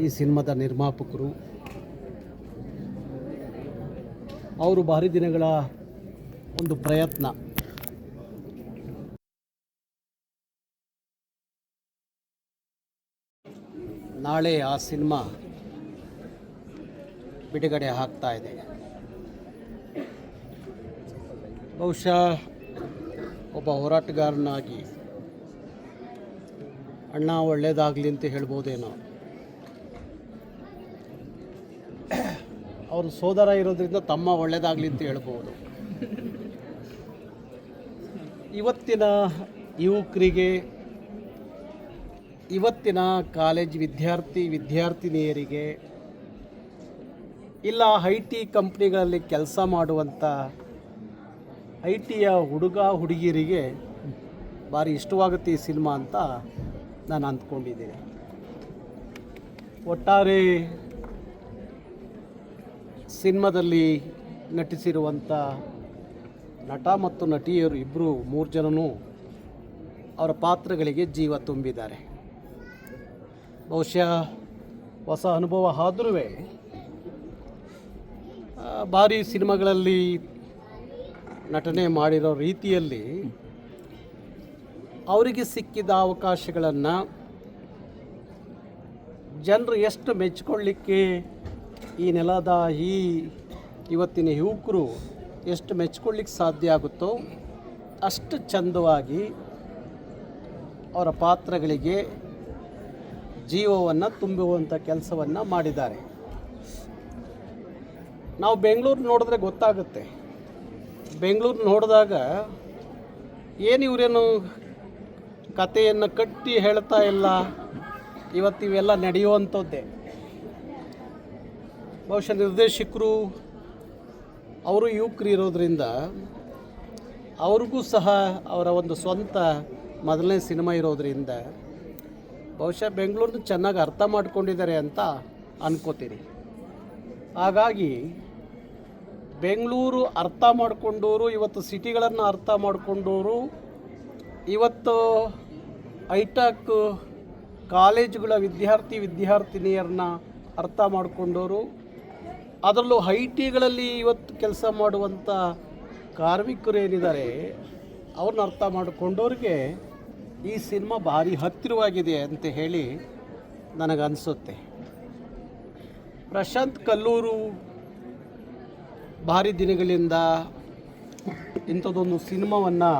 ಈ ಸಿನಿಮಾದ ನಿರ್ಮಾಪಕರು. ಅವರು ಭಾರಿ ದಿನಗಳ ಒಂದು ಪ್ರಯತ್ನ. ನಾಳೆ ಆ ಸಿನಿಮಾ ಬಿಡುಗಡೆ ಆಗ್ತಾ ಇದೆ. ಬಹುಶಃ ಒಬ್ಬ ಹೋರಾಟಗಾರನಾಗಿ ಅಣ್ಣ ಒಳ್ಳೇದಾಗಲಿ ಅಂತ ಹೇಳ್ಬೋದೇನೋ. ಅವರು ಸೋದರ ಇರೋದ್ರಿಂದ ತಮ್ಮ ಒಳ್ಳೆಯದಾಗಲಿ ಅಂತ ಹೇಳ್ಬೋದು. ಇವತ್ತಿನ ಯುವಕರಿಗೆ, ಇವತ್ತಿನ ಕಾಲೇಜ್ ವಿದ್ಯಾರ್ಥಿ, ವಿದ್ಯಾರ್ಥಿನಿಯರಿಗೆ, ಇಲ್ಲ ಐ ಟಿ ಕಂಪ್ನಿಗಳಲ್ಲಿ ಕೆಲಸ ಮಾಡುವಂಥ ಐ ಟಿಯ ಹುಡುಗ, ಹುಡುಗಿಯರಿಗೆ ಭಾರಿ ಇಷ್ಟವಾಗುತ್ತೆ ಈ ಸಿನಿಮಾ ಅಂತ ನಾನು ಅಂದ್ಕೊಂಡಿದ್ದೀನಿ. ಒಟ್ಟಾರೆ ಸಿನಿಮಾದಲ್ಲಿ ನಟಿಸಿರುವಂಥ ನಟ ಮತ್ತು ನಟಿಯರು ಇಬ್ಬರು ಮೂರು ಜನನೂ ಅವರ ಪಾತ್ರಗಳಿಗೆ ಜೀವ ತುಂಬಿದ್ದಾರೆ. ಬಹುಶಃ ಹೊಸ ಅನುಭವ ಆದ್ರೂ ಭಾರಿ ಸಿನಿಮಾಗಳಲ್ಲಿ ನಟನೆ ಮಾಡಿರೋ ರೀತಿಯಲ್ಲಿ ಅವರಿಗೆ ಸಿಕ್ಕಿದ ಅವಕಾಶಗಳನ್ನು ಜನರು ಎಷ್ಟು ಮೆಚ್ಚಿಕೊಳ್ಳಿಕ್ಕೆ ಈ ನೆಲದ ಈ ಇವತ್ತಿನ ಯುವಕರು ಎಷ್ಟು ಮೆಚ್ಕೊಳ್ಳಿಕ್ಕೆ ಸಾಧ್ಯ ಆಗುತ್ತೋ ಅಷ್ಟು ಚಂದವಾಗಿ ಅವರ ಪಾತ್ರಗಳಿಗೆ ಜೀವವನ್ನು ತುಂಬುವಂಥ ಕೆಲಸವನ್ನು ಮಾಡಿದ್ದಾರೆ. ನಾವು ಬೆಂಗಳೂರು ನೋಡಿದ್ರೆ ಗೊತ್ತಾಗುತ್ತೆ. ಬೆಂಗಳೂರು ನೋಡಿದಾಗ ಏನು ಇವರೇನು ಕಥೆಯನ್ನು ಕಟ್ಟಿ ಹೇಳ್ತಾ ಇಲ್ಲ? ಇವತ್ತು ಇವೆಲ್ಲ ನಡೆಯುವಂಥದ್ದೇ. ಬಹುಶಃ ನಿರ್ದೇಶಕರು, ಅವರು ಯುವಕರು ಇರೋದರಿಂದ ಅವ್ರಿಗೂ ಸಹ ಅವರ ಒಂದು ಸ್ವಂತ ಮೊದಲನೇ ಸಿನಿಮಾ ಇರೋದರಿಂದ ಬಹುಶಃ ಬೆಂಗಳೂರನ್ನ ಚೆನ್ನಾಗಿ ಅರ್ಥ ಮಾಡ್ಕೊಂಡಿದ್ದಾರೆ ಅಂತ ಅನ್ಕೋತೀನಿ. ಹಾಗಾಗಿ ಬೆಂಗಳೂರು ಅರ್ಥ ಮಾಡಿಕೊಂಡವರು ಇವತ್ತು ಸಿಟಿಗಳನ್ನು ಅರ್ಥ ಮಾಡಿಕೊಂಡವರು ಇವತ್ತು ಐಟಕ್ ಕಾಲೇಜುಗಳ ವಿದ್ಯಾರ್ಥಿ, ವಿದ್ಯಾರ್ಥಿನಿಯರನ್ನ ಅರ್ಥ ಮಾಡಿಕೊಂಡವರು ಅದರಲ್ಲೂ ಐ ಟಿಗಳಲ್ಲಿ ಇವತ್ತು ಕೆಲಸ ಮಾಡುವಂಥ ಕಾರ್ಮಿಕರು ಏನಿದ್ದಾರೆ ಅವ್ರನ್ನ ಅರ್ಥ ಮಾಡಿಕೊಂಡವ್ರಿಗೆ ಈ ಸಿನಿಮಾ ಭಾರಿ ಹತ್ತಿರವಾಗಿದೆ ಅಂತ ಹೇಳಿ ನನಗನ್ಸುತ್ತೆ. ಪ್ರಶಾಂತ್ ಕಲ್ಲೂರು ಭಾರಿ ದಿನಗಳಿಂದ ಇಂಥದ್ದೊಂದು ಸಿನಿಮಾವನ್ನು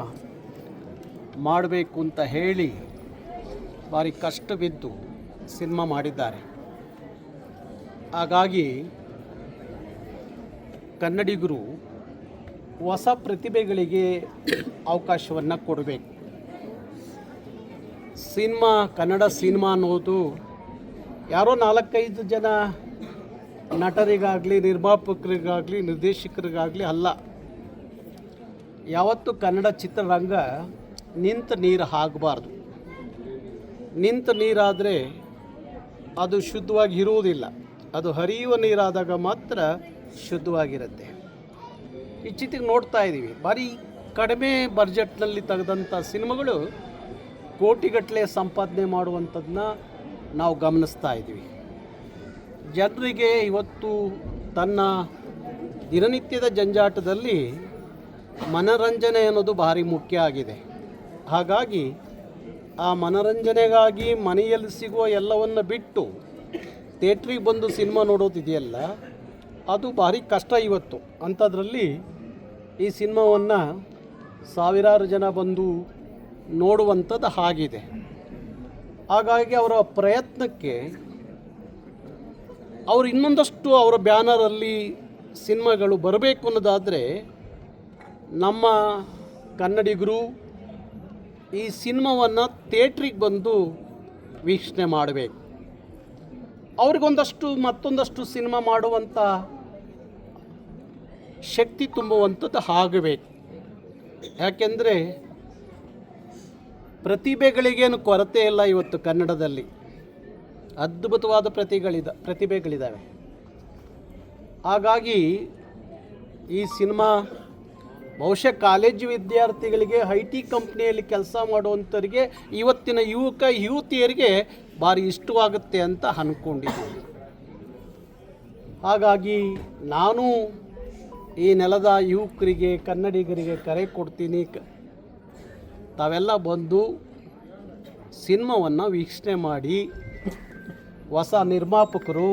ಮಾಡಬೇಕು ಅಂತ ಹೇಳಿ ಭಾರಿ ಕಷ್ಟ ಬಿದ್ದು ಸಿನಿಮಾ ಮಾಡಿದ್ದಾರೆ. ಹಾಗಾಗಿ ಕನ್ನಡಿಗರು ಹೊಸ ಪ್ರತಿಭೆಗಳಿಗೆ ಅವಕಾಶವನ್ನು ಕೊಡಬೇಕು. ಸಿನಿಮಾ, ಕನ್ನಡ ಸಿನಿಮಾ ಅನ್ನೋದು ಯಾರೋ ನಾಲ್ಕೈದು ಜನ ನಟರಿಗಾಗಲಿ, ನಿರ್ಮಾಪಕರಿಗಾಗಲಿ, ನಿರ್ದೇಶಕರಿಗಾಗಲಿ ಅಲ್ಲ, ಯಾವತ್ತು ಕನ್ನಡ ಚಿತ್ರರಂಗ ನಿಂತ ನೀರು ಆಗಬಾರ್ದು ನಿಂತ ನೀರಾದರೆ ಅದು ಶುದ್ಧವಾಗಿ ಇರುವುದಿಲ್ಲ. ಅದು ಹರಿಯುವ ನೀರಾದಾಗ ಮಾತ್ರ ಶುದ್ಧವಾಗಿರುತ್ತೆ. ಇಚ್ಚಿತಿಗೆ ನೋಡ್ತಾ ಇದ್ದೀವಿ. ಭಾರಿ ಕಡಿಮೆ ಬಜೆಟ್ನಲ್ಲಿ ತೆಗೆದಂಥ ಸಿನಿಮಾಗಳು ಕೋಟಿಗಟ್ಟಲೆ ಸಂಪಾದನೆ ಮಾಡುವಂಥದ್ದನ್ನ ನಾವು ಗಮನಿಸ್ತಾ ಇದ್ದೀವಿ. ಜನರಿಗೆ ಇವತ್ತು ತನ್ನ ದಿನನಿತ್ಯದ ಜಂಜಾಟದಲ್ಲಿ ಮನರಂಜನೆ ಅನ್ನೋದು ಭಾರಿ ಮುಖ್ಯ ಆಗಿದೆ. ಹಾಗಾಗಿ ಆ ಮನರಂಜನೆಗಾಗಿ ಮನೆಯಲ್ಲಿ ಸಿಗುವ ಎಲ್ಲವನ್ನು ಬಿಟ್ಟು ಥಿಯೇಟ್ರಿಗೆ ಬಂದು ಸಿನಿಮಾ ನೋಡೋದಿದೆಯಲ್ಲ ಅದು ಭಾರಿ ಕಷ್ಟ ಇವತ್ತು. ಅಂಥದ್ರಲ್ಲಿ ಈ ಸಿನಿಮಾವನ್ನು ಸಾವಿರಾರು ಜನ ಬಂದು ನೋಡುವಂಥದ್ದು ಆಗಿದೆ ಹಾಗಾಗಿ ಅವರ ಪ್ರಯತ್ನಕ್ಕೆ ಅವರು ಇನ್ನೊಂದಷ್ಟು ಅವರ ಬ್ಯಾನರಲ್ಲಿ ಸಿನಿಮಾಗಳು ಬರಬೇಕು ಅನ್ನೋದಾದರೆ ನಮ್ಮ ಕನ್ನಡಿಗರು ಈ ಸಿನಿಮಾವನ್ನು ಥಿಯೇಟ್ರಿಗೆ ಬಂದು ವೀಕ್ಷಣೆ ಮಾಡಬೇಕು. ಅವ್ರಿಗೊಂದಷ್ಟು ಮತ್ತೊಂದಷ್ಟು ಸಿನಿಮಾ ಮಾಡುವಂಥ ಶಕ್ತಿ ತುಂಬುವಂಥದ್ದು ಆಗಬೇಕು ಯಾಕೆಂದರೆ ಪ್ರತಿಭೆಗಳಿಗೇನು ಕೊರತೆ ಇಲ್ಲ ಇವತ್ತು ಕನ್ನಡದಲ್ಲಿ. ಅದ್ಭುತವಾದ ಪ್ರತಿಗಳಿದ ಪ್ರತಿಭೆಗಳಿದ್ದಾವೆ ಹಾಗಾಗಿ ಈ ಸಿನಿಮಾ ಬಹುಶಃ ಕಾಲೇಜು ವಿದ್ಯಾರ್ಥಿಗಳಿಗೆ, ಐ ಟಿ ಕಂಪ್ನಿಯಲ್ಲಿ ಕೆಲಸ ಮಾಡುವಂಥವ್ರಿಗೆ, ಇವತ್ತಿನ ಯುವಕ, ಯುವತಿಯರಿಗೆ ಭಾರಿ ಇಷ್ಟವಾಗುತ್ತೆ ಅಂತ ಅಂದ್ಕೊಂಡಿದ್ದೀನಿ ಹಾಗಾಗಿ ನಾನು ಈ ನೆಲದ ಯುವಕರಿಗೆ, ಕನ್ನಡಿಗರಿಗೆ ಕರೆ ಕೊಡ್ತೀನಿ. ತಾವೆಲ್ಲ ಬಂದು ಸಿನಿಮಾವನ್ನು ವೀಕ್ಷಣೆ ಮಾಡಿ. ಹೊಸ ನಿರ್ಮಾಪಕರು,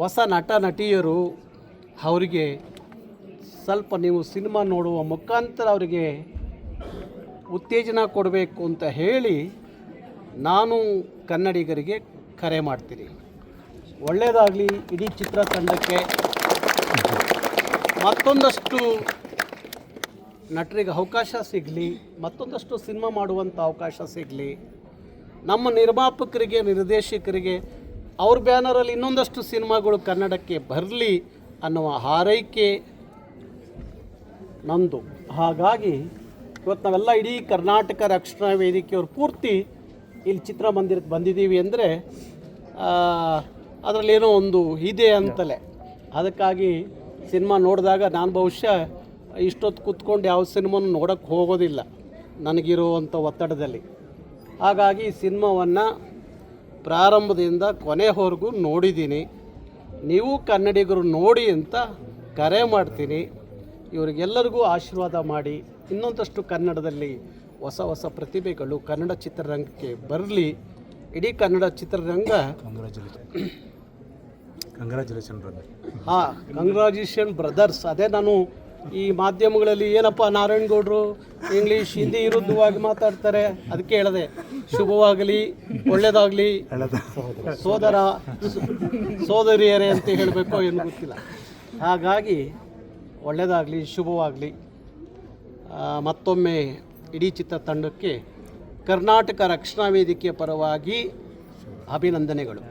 ಹೊಸ ನಟ, ನಟಿಯರು, ಅವರಿಗೆ ಸ್ವಲ್ಪ ನೀವು ಸಿನಿಮಾ ನೋಡುವ ಮುಖಾಂತರ ಅವರಿಗೆ ಉತ್ತೇಜನ ಕೊಡಬೇಕು ಅಂತ ಹೇಳಿ ನಾನು ಕನ್ನಡಿಗರಿಗೆ ಕರೆ ಮಾಡ್ತೀನಿ. ಒಳ್ಳೆಯದಾಗಲಿ ಇಡೀ ಚಿತ್ರತಂಡಕ್ಕೆ. ಮತ್ತೊಂದಷ್ಟು ನಟರಿಗೆ ಅವಕಾಶ ಸಿಗಲಿ, ಮತ್ತೊಂದಷ್ಟು ಸಿನಿಮಾ ಮಾಡುವಂಥ ಅವಕಾಶ ಸಿಗಲಿ, ನಮ್ಮ ನಿರ್ಮಾಪಕರಿಗೆ, ನಿರ್ದೇಶಕರಿಗೆ ಅವ್ರ ಬ್ಯಾನರಲ್ಲಿ ಇನ್ನೊಂದಷ್ಟು ಸಿನಿಮಾಗಳು ಕನ್ನಡಕ್ಕೆ ಬರಲಿ ಅನ್ನುವ ಹಾರೈಕೆ ನಂದು. ಹಾಗಾಗಿ ಇವತ್ತು ನಾವೆಲ್ಲ ಇಡೀ ಕರ್ನಾಟಕ ರಕ್ಷಣಾ ವೇದಿಕೆಯವರು ಪೂರ್ತಿ ಇಲ್ಲಿ ಚಿತ್ರಮಂದಿರಕ್ಕೆ ಬಂದಿದ್ದೀವಿ ಅಂದರೆ ಅದರಲ್ಲೇನೋ ಒಂದು ಇದೆ ಅಂತಲೇ. ಅದಕ್ಕಾಗಿ ಸಿನಿಮಾ ನೋಡಿದಾಗ ನಾನು ಬಹುಶಃ ಇಷ್ಟೊತ್ತು ಕೂತ್ಕೊಂಡು ಯಾವ ಸಿನಿಮಾನು ನೋಡೋಕ್ಕೆ ಹೋಗೋದಿಲ್ಲ ನನಗಿರುವಂಥ ಒತ್ತಡದಲ್ಲಿ. ಹಾಗಾಗಿ ಸಿನಿಮಾವನ್ನು ಪ್ರಾರಂಭದಿಂದ ಕೊನೆವರೆಗೂ ನೋಡಿದ್ದೀನಿ. ನೀವು ಕನ್ನಡಿಗರು ನೋಡಿ ಅಂತ ಕರೆ ಮಾಡ್ತೀನಿ. ಇವರಿಗೆಲ್ಲರಿಗೂ ಆಶೀರ್ವಾದ ಮಾಡಿ. ಇನ್ನೊಂದಷ್ಟು ಕನ್ನಡದಲ್ಲಿ ಹೊಸ ಹೊಸ ಪ್ರತಿಭೆಗಳು ಕನ್ನಡ ಚಿತ್ರರಂಗಕ್ಕೆ ಬರಲಿ. ಇಡೀ ಕನ್ನಡ ಚಿತ್ರರಂಗ ಕಂಗ್ರ್ಯಾಚುಲೇಷನ್ ಬ್ರದರ್ ಹಾಂ ಕಂಗ್ರಾಜುಲೇಷನ್ ಬ್ರದರ್ಸ್ ಅದೇ ನಾನು ಈ ಮಾಧ್ಯಮಗಳಲ್ಲಿ ಏನಪ್ಪ ನಾರಾಯಣಗೌಡರು ಇಂಗ್ಲೀಷ್ ಹಿಂದಿ ವಿರುದ್ಧವಾಗಿ ಮಾತಾಡ್ತಾರೆ? ಅದಕ್ಕೆ ಹೇಳದೆ, ಶುಭವಾಗಲಿ ಒಳ್ಳೆಯದಾಗಲಿ ಸೋದರ, ಸೋದರಿಯರೇ ಅಂತ ಹೇಳಬೇಕೋ ಏನು ಗೊತ್ತಿಲ್ಲ. ಹಾಗಾಗಿ ಒಳ್ಳೆಯದಾಗಲಿ ಶುಭವಾಗಲಿ. ಮತ್ತೊಮ್ಮೆ ಇಡೀ ಚಿತ್ರತಂಡಕ್ಕೆ ಕರ್ನಾಟಕ ರಕ್ಷಣಾ ವೇದಿಕೆಯ ಪರವಾಗಿ ಅಭಿನಂದನೆಗಳು.